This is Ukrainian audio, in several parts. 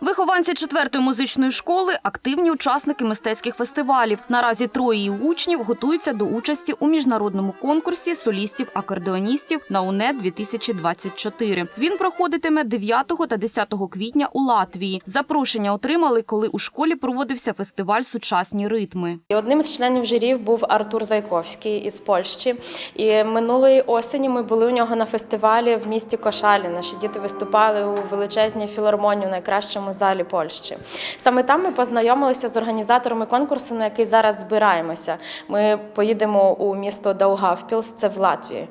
Вихованці четвертої музичної школи активні учасники мистецьких фестивалів. Наразі троє її учнів готуються до участі у міжнародному конкурсі солістів-акордеоністів на УНЕ 2024. Він проходитиме 9 та 10 квітня у Латвії. Запрошення отримали, коли у школі проводився фестиваль Сучасні ритми. Одним з членів журі був Артур Зайковський із Польщі. І минулої осені ми були у нього на фестивалі в місті Кошалі. Наші діти виступали у величезній філармонії у найкращому залі Польщі. Саме там ми познайомилися з організаторами конкурсу, на який зараз збираємося. Ми поїдемо у місто Даугавпілс, це в Латвії.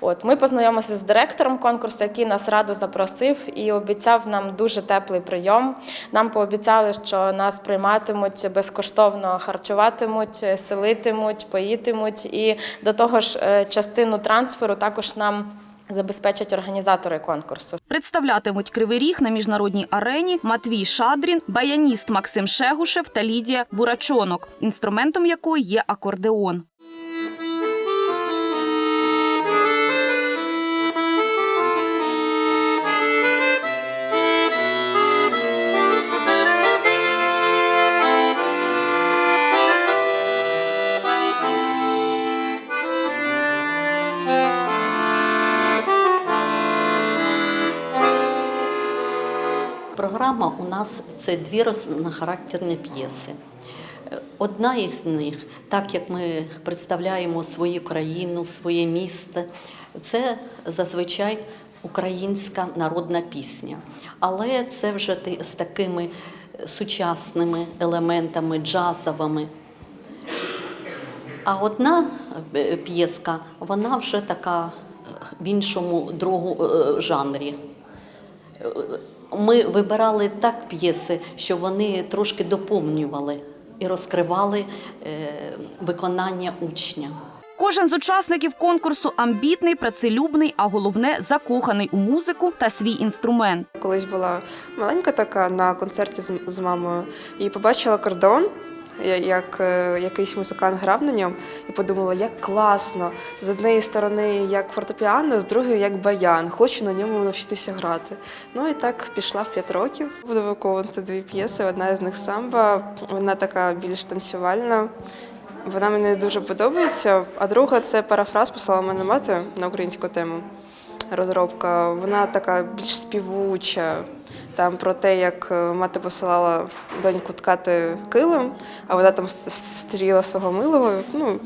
От ми познайомилися з директором конкурсу, який нас радо запросив і обіцяв нам дуже теплий прийом. Нам пообіцяли, що нас прийматимуть безкоштовно, харчуватимуть, селитимуть, поїтимуть, і до того ж, е, частину трансферу також нам забезпечать організатори конкурсу. Представлятимуть Кривий Ріг на міжнародній арені Матвій Шадрін, баяніст Максим Шегушев та Лідія Бурачонок, інструментом якої є акордеон. Програма у нас це дві характерні п'єси. Е, Одна із них, так як ми представляємо свою країну, своє місто, це зазвичай українська народна пісня. Але це вже з такими сучасними елементами, джазовими. А одна е, п'єска, вона вже така е, в іншому другу е, жанрі. Ми вибирали так п'єси, що вони трошки доповнювали і розкривали е, виконання учня. Кожен з учасників конкурсу амбітний, працелюбний, а головне закоханий у музику та свій інструмент. Колись була маленька така на концерті з, з мамою і побачила кордон, як е, якийсь музикант грав на ньому, і подумала, як класно. З однієї сторони як фортепіано, з другої як баян. Хочу на ньому навчитися грати. Ну і так пішла в 5 років. Буду виконувати дві п'єси. Одна з них самба, вона така більш танцювальна. Вона мені дуже подобається. А друга це парафраз послала мене мати на українську тему розробка. Вона така більш співуча. Там про те, як е, мати посилала доньку ткати килим, а вона там стріла свого милого. Ну,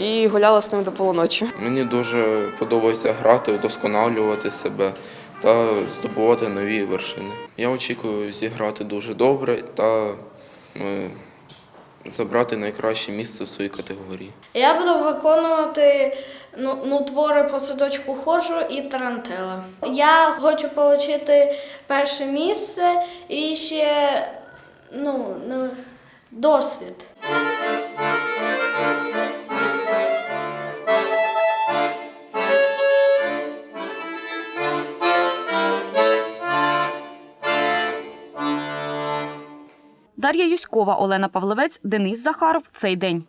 і гуляла з ним до полуночі. Мені дуже подобається грати, удосконалювати себе та здобувати нові вершини. Я очікую зіграти дуже добре та е, забрати найкраще місце в своїй категорії. Я буду виконувати ну, ну, твори по садочку ходжу і тарантела. Я хочу отримати перше місце і ще ну, ну, досвід. Дар'я Юськова, Олена Павловець, Денис Захаров. Цей день.